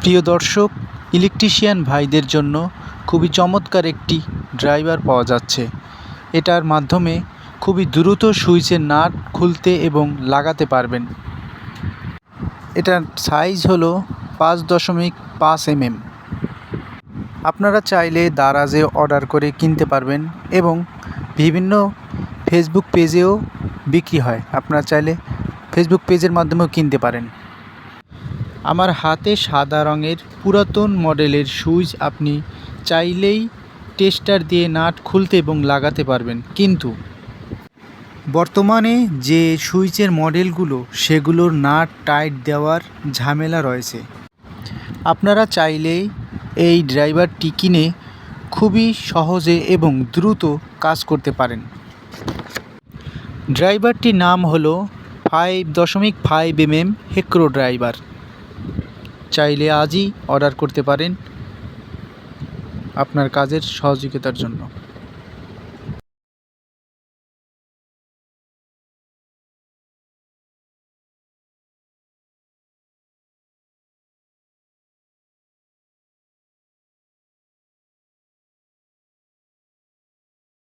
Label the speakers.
Speaker 1: প্রিয় দর্শক, ইলেকট্রিশিয়ান ভাইদের জন্য খুবই চমৎকার একটি ড্রাইভার পাওয়া যাচ্ছে। এটার মাধ্যমে খুবই দ্রুত সুইচের নাট খুলতে এবং লাগাতে পারবেন। এটার সাইজ হলো পাঁচ দশমিক পাঁচ এমএম। আপনারা চাইলে দারাজে অর্ডার করে কিনতে পারবেন এবং বিভিন্ন ফেসবুক পেজেও বিক্রি হয়। আপনারা চাইলে ফেসবুক পেজের মাধ্যমেও কিনতে পারেন। আমার হাতে সাদা রঙের পুরাতন মডেলের সুইচ আপনি চাইলেই টেস্টার দিয়ে নাট খুলতে এবং লাগাতে পারবেন। কিন্তু বর্তমানে যে সুইচের মডেলগুলো, সেগুলোর নাট টাইট দেওয়ার ঝামেলা রয়েছে। আপনারা চাইলেই এই ড্রাইভারটি কিনে খুবই সহজে এবং দ্রুত কাজ করতে পারেন। ড্রাইভারটির নাম হলো ফাইভ দশমিক ফাইভ এম এম হেক্রো ড্রাইভার। চাইলে আজই অর্ডার করতে পারেন আপনার কাজের সহযোগিতার জন্য।